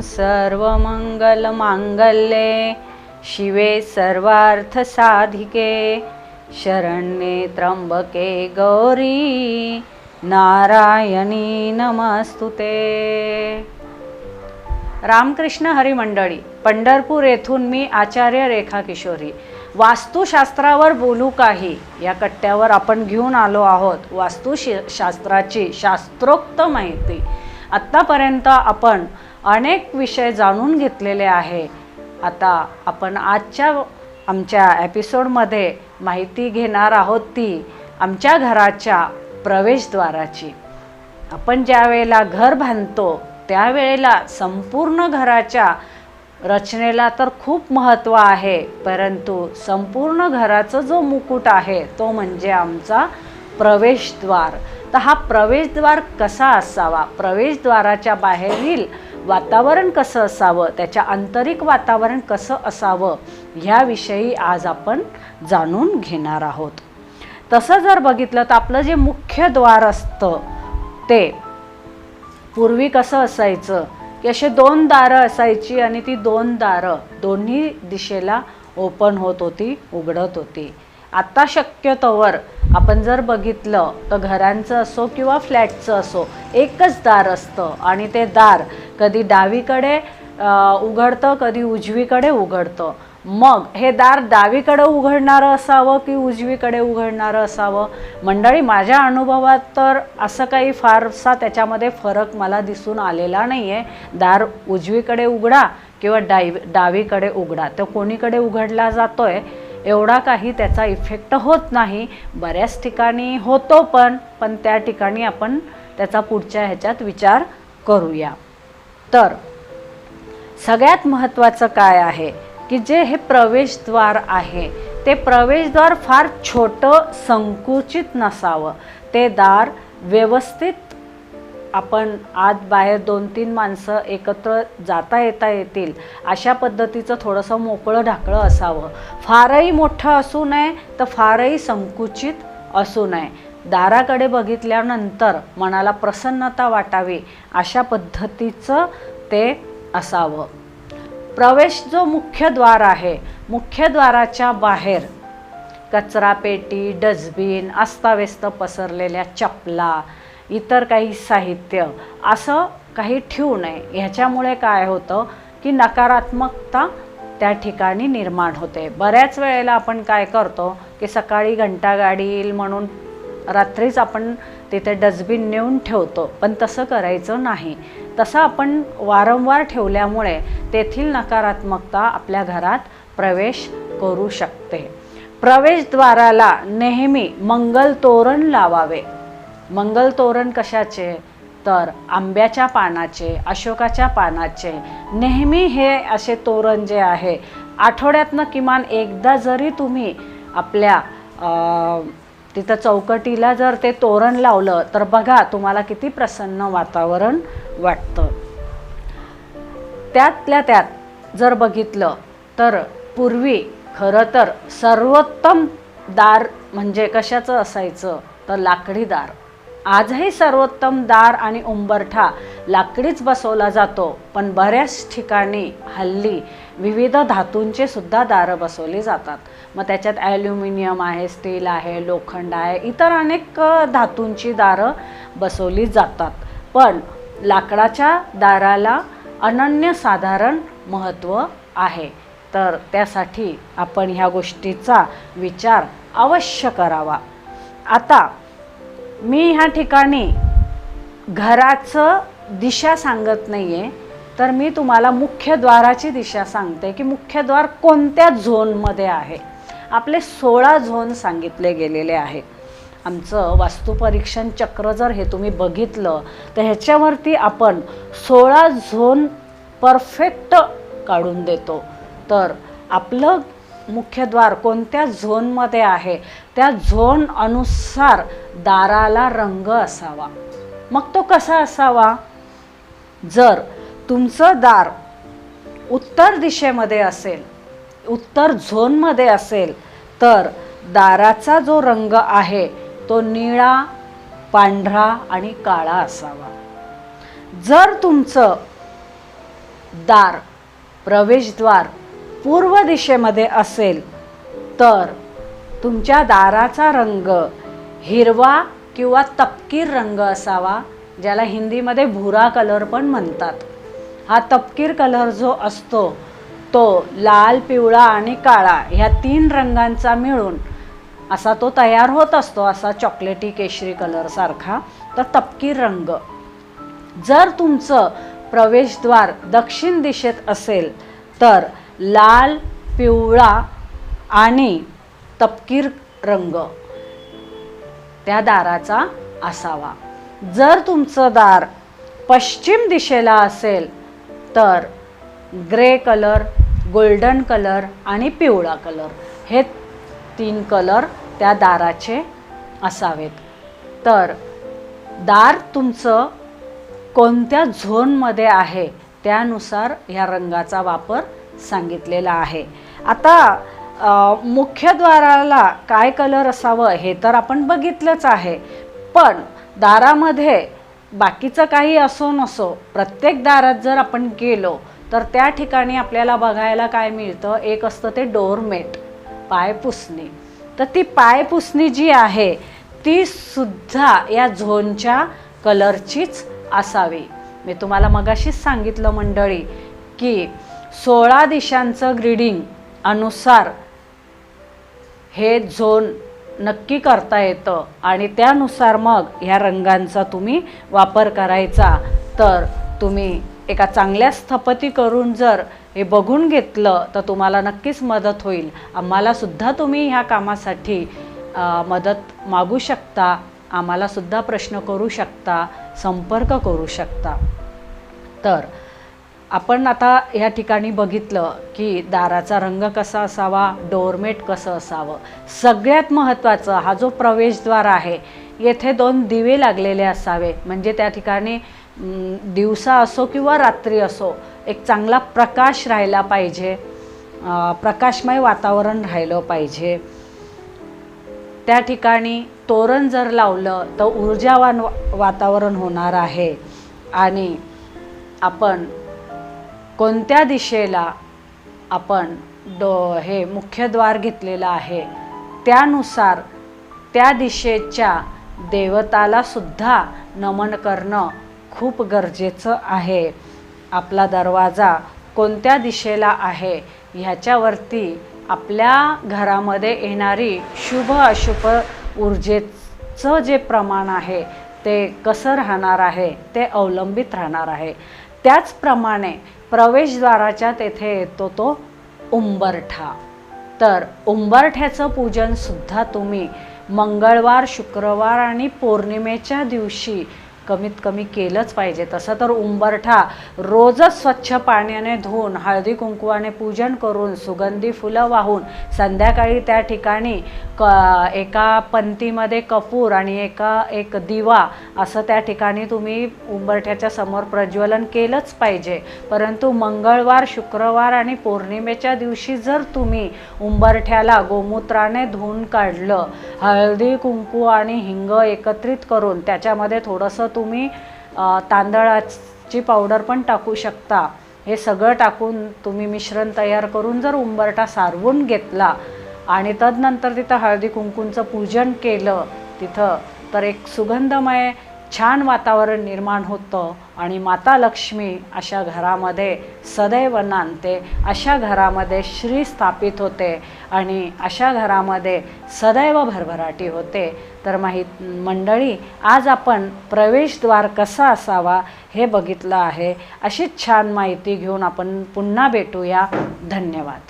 सर्वमङ्गलमाङ्गल्ये शिवे सर्वार्थसाधिके शरण्ये त्र्यंबके गौरी नारायणी नमस्तुते। रामकृष्ण हरिमंडळी पंढरपूर येथून मी आचार्य रेखा किशोरी वास्तुशास्त्रावर बोलू काही या कट्ट्यावर आपण घेऊन आलो आहोत वास्तुशास्त्राची शास्त्रोक्त माहिती. आत्तापर्यंत आपण अनेक विषय जाणून घेतलेले आहे. आता आपण आजच्या आमच्या एपिसोडमध्ये माहिती घेणार आहोत ती आमच्या घराच्या प्रवेशद्वाराची. आपण ज्या वेळेला घर बांधतो त्यावेळेला संपूर्ण घराच्या रचनेला तर खूप महत्त्व आहे परंतु संपूर्ण घराचा जो मुकुट आहे तो म्हणजे आमचा प्रवेशद्वार. तर हा प्रवेशद्वार कसा असावा? प्रवेशद्वाराच्या बाहेरील वातावरण कसं असावं त्याच्या आंतरिक वातावरण कसं असावं ह्याविषयी आज आपण जाणून घेणार आहोत. तसं जर बघितलं तर आपलं जे मुख्य द्वार असतं ते पूर्वी कसं असायचं की असे दोन दारं असायची आणि ती दोन दारं दोन्ही दिशेला ओपन होत होती उघडत होती. आत्ता शक्यतोवर आपण जर बघितलं तर घरांचं असो किंवा फ्लॅटचं असो एकच दार असतं आणि ते दार कधी डावीकडे उघडतं कधी उजवीकडे उघडतं. मग हे दार डावीकडे उघडणारं असावं की उजवीकडे उघडणारं असावं? मंडळी माझ्या अनुभवात तर असं काही फारसा त्याच्यामध्ये फरक मला दिसून आलेला नाही आहे दार उजवीकडे उघडा किंवा डावी डावीकडे उघडा. तर कोणीकडे उघडला जातो आहे एवढा काही त्याचा इफेक्ट होत नाही. बऱ्याच ठिकाणी होतो पण पण त्या ठिकाणी आपण त्याचा पुढच्या ह्याच्यात विचार करूया. तर सगळ्यात महत्त्वाचं काय आहे की जे हे प्रवेशद्वार आहे ते प्रवेशद्वार फार छोटं संकुचित नसावं. ते दार व्यवस्थित आपण आत बाहेर दोन तीन माणसं एकत्र जाता येता येतील अशा पद्धतीचं थोडंसं मोकळं ढाकळं असावं. फारही मोठं असू नये तर फारही संकुचित असू नये. दाराकडे बघितल्यानंतर मनाला प्रसन्नता वाटावी अशा पद्धतीचं ते असावं. प्रवेश जो मुख्य द्वार आहे मुख्य द्वाराच्या बाहेर कचरापेटी डस्टबिन अस्ताव्यस्त पसरलेल्या चपला इतर काही साहित्य असं काही ठेवू नये. ह्याच्यामुळे काय होतं की नकारात्मकता त्या ठिकाणी निर्माण होते. बऱ्याच वेळेला आपण काय करतो की सकाळी घंटागाडी येईल म्हणून रात्रीच आपण तिथे डस्टबिन नेऊन ठेवतो पण तसं करायचं नाही. तसं आपण वारंवार ठेवल्यामुळे तेथील नकारात्मकता आपल्या घरात प्रवेश करू शकते. प्रवेशद्वाराला नेहमी मंगल तोरण लावावे. मंगल तोरण कशाचे? तर आंब्याच्या पानाचे अशोकाच्या पानाचे. नेहमी हे असे तोरण जे आहे आठवड्यातनं किमान एकदा जरी तुम्ही आपल्या तिथं चौकटीला जर ते तोरण लावलं तर बघा तुम्हाला किती प्रसन्न वातावरण वाटतं. त्यातल्या त्यात जर बघितलं तर पूर्वी खरं तर सर्वोत्तम दार म्हणजे कशाचं असायचं? तर लाकडी दार. आजही सर्वोत्तम दार आणि उंबरठा लाकडीच बसवला जातो पण बऱ्याच ठिकाणी हल्ली विविध धातूंचे सुद्धा दारं बसवली जातात. मग त्याच्यात ॲल्युमिनियम आहे स्टील आहे लोखंड आहे इतर अनेक धातूंची दारं बसवली जातात. पण लाकडाच्या दाराला अनन्यसाधारण महत्त्व आहे. तर त्यासाठी आपण ह्या गोष्टीचा विचार अवश्य करावा. आता मी ह्या ठिकाणी घराचं दिशा सांगत नाही आहे तर मी तुम्हाला मुख्यद्वाराची दिशा सांगते की मुख्यद्वार कोणत्या झोनमध्ये आहे? आपले सोळा झोन सांगितले गेलेले आहेत आमचं वास्तुपरीक्षण चक्र जर हे तुम्ही बघितलं तर ह्याच्यावरती आपण सोळा झोन परफेक्ट काढून देतो. तर आपलं मुख्यद्वार कोणत्या झोनमध्ये आहे? त्या झोन अनुसार दाराला रंग असावा. मग तो कसा असावा? जर तुमचं दार उत्तर दिशेमध्ये असेल उत्तर झोनमध्ये असेल तर दाराचा जो रंग आहे तो निळा पांढरा आणि काळा असावा. जर तुमचं दार प्रवेशद्वार पूर्व दिशेमध्ये असेल तर तुमच्या दाराचा रंग हिरवा किंवा तपकीर रंग असावा ज्याला हिंदीमध्ये भुरा कलर पण म्हणतात. हा तपकीर कलर जो असतो तो लाल पिवळा आणि काळा ह्या तीन रंगांचा मिळून असा तो तयार होत असतो असा चॉकलेटी केशरी कलरसारखा तर तपकीर रंग. जर तुमचं प्रवेशद्वार दक्षिण दिशेत असेल तर लाल पिवळा आणि तपकीर रंग त्या दाराचा असावा. जर तुमचं दार पश्चिम दिशेला असेल तर ग्रे कलर गोल्डन कलर आणि पिवळा कलर. हे तीन कलर त्या दाराचे असावेत. तर दार तुमचं कोणत्या झोनमध्ये आहे त्यानुसार ह्या रंगाचा वापर सांगितलेला आहे. आता मुख्यद्वाराला काय कलर असावं हे तर आपण बघितलंच आहे. पण दारामध्ये बाकीचं काही असो नसो प्रत्येक दारात जर आपण गेलो तर त्या ठिकाणी आपल्याला बघायला काय मिळतं? एक असतं ते डोरमेट पायपुसणी तर ती पायपुसणी जी आहे ती सुद्धा या झोनच्या कलरचीच असावी. मी तुम्हाला मगाशीच सांगितलं मंडळी की सोळा दिशांचं ग्रीडिंग अनुसार हे झोन नक्की करता येतं. आणि त्यानुसार मग ह्या रंगांचा तुम्ही वापर करायचा. तर तुम्ही एका चांगल्या स्थपती करून जर हे बघून घेतलं तर तुम्हाला नक्कीच मदत होईल. आम्हालासुद्धा तुम्ही ह्या कामासाठी मदत मागू शकता. आम्हालासुद्धा प्रश्न करू शकता संपर्क करू शकता. तर आपण आता या ठिकाणी बघितलं की दाराचा रंग कसा असावा डोरमेट कसं असावं सगळ्यात महत्त्वाचं हा जो प्रवेशद्वार आहे येथे दोन दिवे लागलेले असावे. म्हणजे त्या ठिकाणी दिवसा असो किंवा रात्री असो एक चांगला प्रकाश राहिला पाहिजे प्रकाशमय वातावरण राहिलं पाहिजे. त्या ठिकाणी तोरण जर लावलं तर ऊर्जावान वातावरण होणार आहे. आणि आपण कोणत्या दिशेला आपण डो हे मुख्यद्वार घेतलेलं आहे त्यानुसार त्या दिशेच्या देवताला सुद्धा नमन करणं खूप गरजेचं आहे. आपला दरवाजा कोणत्या दिशेला आहे ह्याच्यावरती आपल्या घरामध्ये येणारी शुभ अशुभ ऊर्जेचं जे प्रमाण आहे ते कसं राहणार आहे ते अवलंबित राहणार आहे. त्याचप्रमाणे प्रवेशद्वाराच्या तेथे येतो तो उंबरठा. तर उंबरठ्याचं पूजनसुद्धा तुम्ही मंगळवार शुक्रवार आणि पौर्णिमेच्या दिवशी कमीत कमी केलंच पाहिजे. तसं तर उंबरठा रोजच स्वच्छ पाण्याने धुवून हळदी कुंकवाने पूजन करून सुगंधी फुलं वाहून संध्याकाळी त्या ठिकाणी क एका पंतीमध्ये कपूर आणि एका एक दिवा असं त्या ठिकाणी तुम्ही उंबरठ्याच्या समोर प्रज्वलन केलंच पाहिजे. परंतु मंगळवार शुक्रवार आणि पौर्णिमेच्या दिवशी जर तुम्ही उंबरठ्याला गोमूत्राने धुवून काढलं हळदी कुंकू आणि हिंग एकत्रित करून त्याच्यामध्ये थोडंसं तुम्ही तांदळाची पावडर पण टाकू शकता. हे सगळं टाकून तुम्ही मिश्रण तयार करून जर उंबरठा सारवून घेतला आणि तदनंतर तिथं हळदी कुंकूंचं पूजन केलं तिथं तर एक सुगंधमय छान वातावरण निर्माण होतं आणि माता लक्ष्मी अशा घरामध्ये सदैव नांदते अशा घरामध्ये श्री स्थापित होते आणि अशा घरामध्ये सदैव भरभराटी होते. तर माहीत मंडळी आज आपण प्रवेशद्वार कसा असावा हे बघितलं आहे. अशीच छान माहिती घेऊन आपण पुन्हा भेटूया. धन्यवाद.